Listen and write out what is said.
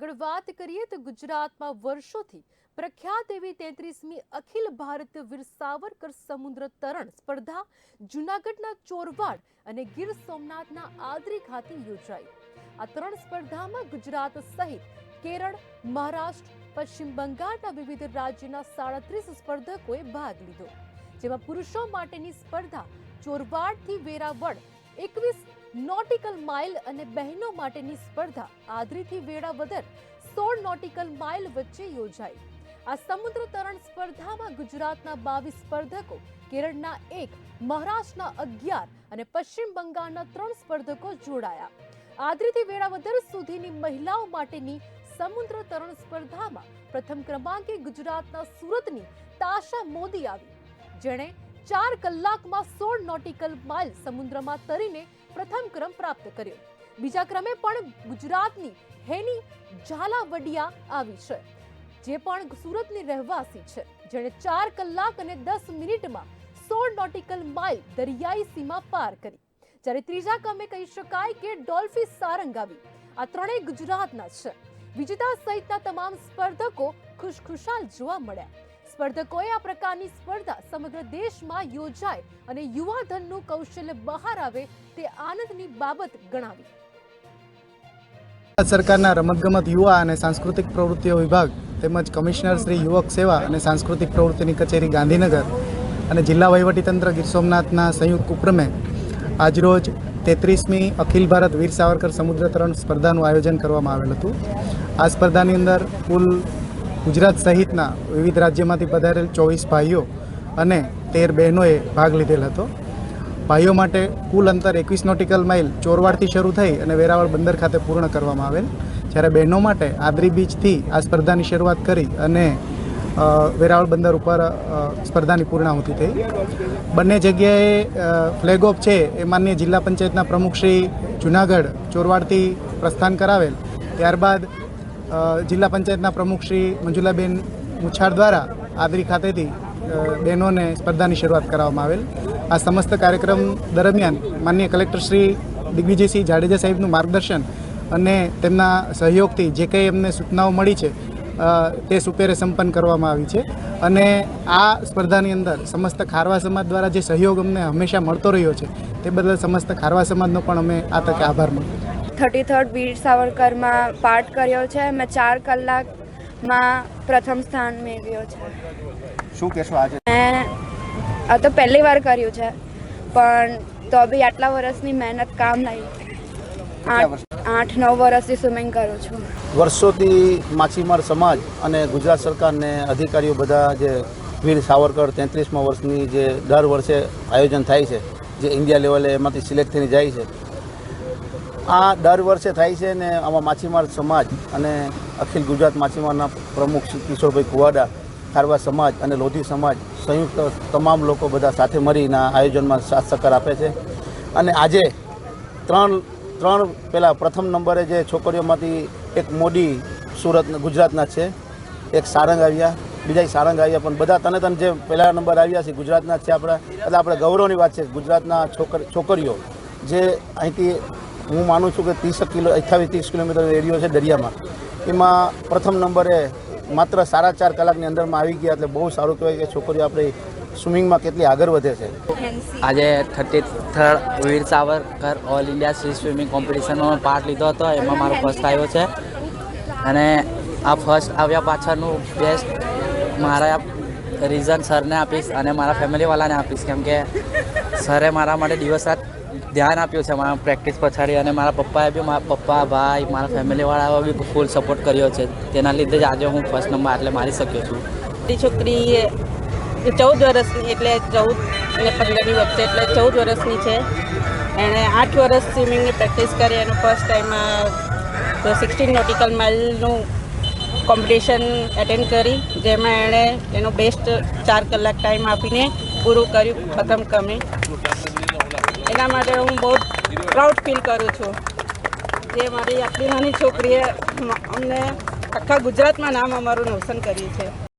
આગળ વાત કરીએ તો ગુજરાતમાં વર્ષોથી પ્રખ્યાત એવી તેત્રીસમી અખિલ ભારત વીર સાવરકર સમુદ્ર તરણ સ્પર્ધા જૂનાગઢના ચોરવાડ અને ગીર સોમનાથના આદરી ખાતે યોજાઈ. આ ત્રણ સ્પર્ધામાં ગુજરાત સહિત કેરળ, મહારાષ્ટ્ર, પશ્ચિમ બંગાળના વિવિધ રાજ્યના સાડત્રીસ સ્પર્ધકોએ ભાગ લીધો. જેમાં પુરુષો માટેની સ્પર્ધા ચોરવાડથી વેરાવળ એકવીસ નોટિકલ માઇલ અને બહેનો માટેની સ્પર્ધા આદરીથી વેળાવદર સોળ નોટિકલ માઇલ વચ્ચે યોજાઈ. આ સમુદ્ર તરણ સ્પર્ધામાં ગુજરાતના બાવીસ સ્પર્ધકો, કેરળના એક, મહારાષ્ટ્રના અગિયાર અને પશ્ચિમ બંગાળના ત્રણ સ્પર્ધકો જોડાયા. આદરીથી વેળાવદર સુધીની મહિલાઓ માટેની સમુદ્ર તરણ સ્પર્ધામાં પ્રથમ ક્રમાંકે ગુજરાતના સુરતની તાશા મોદી આવી. જેણે ચાર કલાકમાં સોળ નોટિકલ માઇલ સમુદ્રમાં તરીને પ્રથમ ક્રમ પ્રાપ્ત કર્યો. બીજા ક્રમે પણ ગુજરાતની હેની ઝાલાવડિયા આવી છે, જે પણ સુરતની રહેવાસી છે, જેણે ચાર કલાક અને દસ મિનિટમાં સોળ નોટિકલ માઇલ દરિયાઈ સીમા પાર કરી. જ્યારે ત્રીજા ક્રમે કહી શકાય કે ડોલ્ફી સારંગ આવી. આ ત્રણેય ગુજરાતના છે. વિજેતા સહિતના તમામ સ્પર્ધકો ખુશખુશાલ જોવા મળ્યા. સ્પર્ધકોએ આ પ્રકારની સ્પર્ધા સમગ્ર દેશમાં યોજાય અને યુવા ધનનું કૌશલ્ય બહાર આવે તે આનંદની બાબત ગણાવી. સરકારના રમતગમત યુવા અને સાંસ્કૃતિક પ્રવૃત્તિઓ વિભાગ તેમજ કમિશનર શ્રી યુવક સેવા અને સાંસ્કૃતિક પ્રવૃત્તિની કચેરી ગાંધીનગર અને જિલ્લા વહીવટીતંત્ર ગીર સોમનાથના સંયુક્ત ઉપક્રમે આજરોજ તેત્રીસમી અખિલ ભારત વીર સાવરકર સમુદ્ર તરણ સ્પર્ધાનું આયોજન કરવામાં આવેલ હતું. આ સ્પર્ધાની અંદર કુલ ગુજરાત સહિતના વિવિધ રાજ્યમાંથી પધારેલ ચોવીસ ભાઈઓ અને તેર બહેનોએ ભાગ લીધેલ હતો. ભાઈઓ માટે કુલ અંતર એકવીસ નોટિકલ માઇલ ચોરવાડથી શરૂ થઈ અને વેરાવળ બંદર ખાતે પૂર્ણ કરવામાં આવેલ. જ્યારે બહેનો માટે આદરી બીચથી આ સ્પર્ધાની શરૂઆત કરી અને વેરાવળ બંદર ઉપર સ્પર્ધાની પૂર્ણાહુતિ થઈ. બંને જગ્યાએ ફ્લેગ ઓફ છે એ માન્ય જિલ્લા પંચાયતના પ્રમુખ શ્રી જુનાગઢ ચોરવાડથી પ્રસ્થાન કરાવેલ. ત્યારબાદ જિલ્લા પંચાયતના પ્રમુખ શ્રી મંજુલાબેન મુછાળ દ્વારા આદરી ખાતેથી બહેનોને સ્પર્ધાની શરૂઆત કરવામાં આવેલ આ સમસ્ત કાર્યક્રમ દરમિયાન માન્ય કલેક્ટર શ્રી દિગ્વિજયસિંહ જાડેજા સાહેબનું માર્ગદર્શન અને તેમના સહયોગથી જે કંઈ એમને સૂચનાઓ મળી છે તે સુપેરે સંપન્ન કરવામાં આવી છે અને આ સ્પર્ધાની અંદર સમસ્ત ખારવા સમાજ દ્વારા જે સહયોગ અમને હંમેશા મળતો રહ્યો છે, તે બદલ સમસ્ત ખારવા સમાજનો પણ અમે આ તકે આભાર માનીએ. થર્ટી થર્ડ વીર સાવરકરમાં પાઠ કર્યો છે મેં ચાર કલાકમાં પ્રથમ સ્થાન મેળવ્યો છે. શું કહેશો આજે? મેં આ તો પહેલી વાર કર્યું છે પણ તો બી આટલા વર્ષની મહેનત કામ લાગી. આઠ આઠ નવ વર્ષથી સ્વિમિંગ કરું છું. વર્ષોથી માછીમાર સમાજ અને ગુજરાત સરકારને અધિકારીઓ બધા જે વીર સાવરકર તેત્રીસમાં વર્ષની જે દર વર્ષે આયોજન થાય છે જે ઇન્ડિયા લેવલે એમાંથી સિલેક્ટ થઈને જાય છે આ દર વર્ષે થાય છે ને આમાં માછીમાર સમાજ અને અખિલ ગુજરાત માછીમારના પ્રમુખ શ્રી કિશોરભાઈ કુવાડા, ખારવા સમાજ અને લોધી સમાજ સંયુક્ત તમામ લોકો બધા સાથે મળીને આયોજનમાં સાથ સહકાર આપે છે. અને આજે ત્રણ ત્રણ પહેલાં પ્રથમ નંબરે જે છોકરીઓમાંથી એક મોડી સુરત, ગુજરાતના છે, એક સારંગ આવ્યા બીજા સારંગ આવ્યા પણ બધા તને તને જે પહેલા નંબર આવ્યા છે ગુજરાતના છે આપણા, એટલે આપણે ગૌરવની વાત છે ગુજરાતના છોકર, છોકરીઓ જે અહીંથી હું માનું છું કે ત્રીસ કિલો અઠ્યાવીસ ત્રીસ કિલોમીટર એરિયો છે દરિયામાં. એમાં પ્રથમ નંબરે માત્ર સાડા ચાર કલાકની અંદરમાં આવી ગયા એટલે બહુ સારું કહેવાય કે છોકરીઓ આપણી સ્વિમિંગમાં કેટલી આગળ વધે છે. આજે thirty third Veer Savarkar all India sea swimming કોમ્પિટિશનમાં part લીધો હતો, એમાં મારો ફર્સ્ટ આવ્યો છે. અને આ ફર્સ્ટ આવ્યા પાછળનું બેસ્ટ મારા રીઝન સરને આપીશ અને મારા ફેમિલીવાળાને આપીશ, કેમ કે સરે મારા માટે દિવસ રાત ધ્યાન આપ્યું છે મારા પ્રેક્ટિસ પછાડી અને મારા પપ્પાએ બી મારા પપ્પા, ભાઈ, મારા ફેમિલીવાળાઓ બી ફૂલ સપોર્ટ કર્યો છે. તેના લીધે જ આજે હું ફર્સ્ટ નંબર એટલે મારી શક્યો છું. છોકરી ચૌદ વર્ષની, એટલે ચૌદ અને પંદરની વચ્ચે, એટલે ચૌદ વર્ષની છે. એણે આઠ વર્ષ સ્વિમિંગની પ્રેક્ટિસ કરી એનું ફર્સ્ટ ટાઈમમાં સિક્સટીન નોટિકલ માઇલનું કોમ્પિટિશન એટેન્ડ કરી, જેમાં એણે એનો બેસ્ટ ચાર કલાક ટાઈમ આપીને પૂરું કર્યું પ્રથમ ક્રમે. એના માટે હું બહુ પ્રાઉડ ફીલ કરું છું. જે મારી આટલી નાની છોકરીએ અમને આખા ગુજરાતમાં નામ અમારું રોશન કર્યું છે.